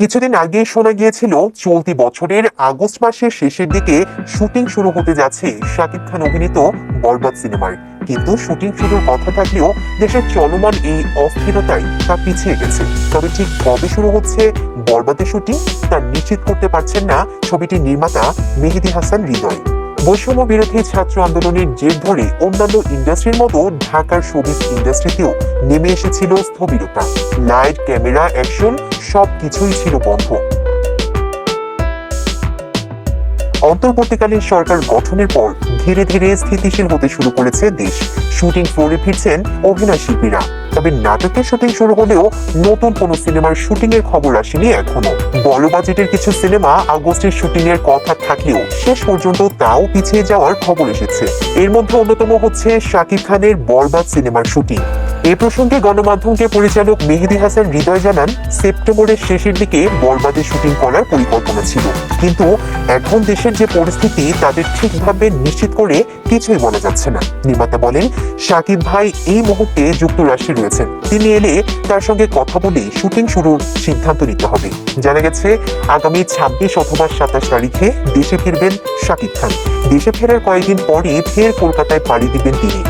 কিছুদিন আগে শোনা গিয়েছিল, চলতি বছরের আগস্ট মাসের শেষের দিকে শুটিং শুরু হতে যাচ্ছে শাকিব খান অভিনীত বরবাদ সিনেমার কিন্তু শুটিং শুরুর কথা থাকলেও দেশের চলমান এই অস্থিরতায় তা পিছিয়ে গেছে। তবে ঠিক কবে শুরু হচ্ছে বরবাদের শুটিং, তা নিশ্চিত করতে পারছেন না ছবিটির নির্মাতা মেহেদি হাসান হৃদয়। বৈষম্য বিরোধী ছাত্র আন্দোলনের জের ধরে অন্যান্য ইন্ডাস্ট্রির মতো ঢাকার শোবিজ ইন্ডাস্ট্রিতেও নেমে এসেছিল স্থবিরতা। লাইট, ক্যামেরা, অ্যাকশন সব কিছুই ছিল বন্ধ। অন্তর্বর্তীকালীন সরকার গঠনের পর ধীরে ধীরে স্থিতিশীল হতে শুরু করেছে দেশ। শুটিং ফ্লোরে ফিরছেন অভিনয় শিল্পীরা। তবে নাটকের শুটিং শুরু হলেও নতুন কোনো সিনেমার শুটিং এর খবর আসেনি এখনও। বড় বাজেটের কিছু সিনেমা আগস্টের শুটিং এর কথা থাকলেও শেষ পর্যন্ত তাও পিছিয়ে যাওয়ার খবর এসেছে। এর মধ্যে অন্যতম হচ্ছে শাকিব খানের বরবাদ সিনেমার শুটিং। এ প্রসঙ্গে গণমাধ্যমকে পরিচালক মেহেদি হাসান হৃদয় জানান, সেপ্টেম্বরের শেষের দিকে বরবাদে শুটিং করার পরিকল্পনা ছিল। কিন্তু এখন দেশের যে পরিস্থিতি, তাদের ঠিকভাবে নিশ্চিত করে কিছুই বলা যাচ্ছে না। নির্মাতা বলেন শাকিব ভাই এই মুহূর্তে যুক্তরাষ্ট্রে রয়েছেন। তিনি এলে তার সঙ্গে কথা বলে শুটিং শুরুর সিদ্ধান্ত নিতে হবে। জানা গেছে, আগামী ছাব্বিশ অথবা সাতাশ তারিখে দেশে ফিরবেন শাকিব খান। দেশে ফেরার কয়েকদিন পরই ফের কলকাতায় পাড়ি দিবেন তিনি।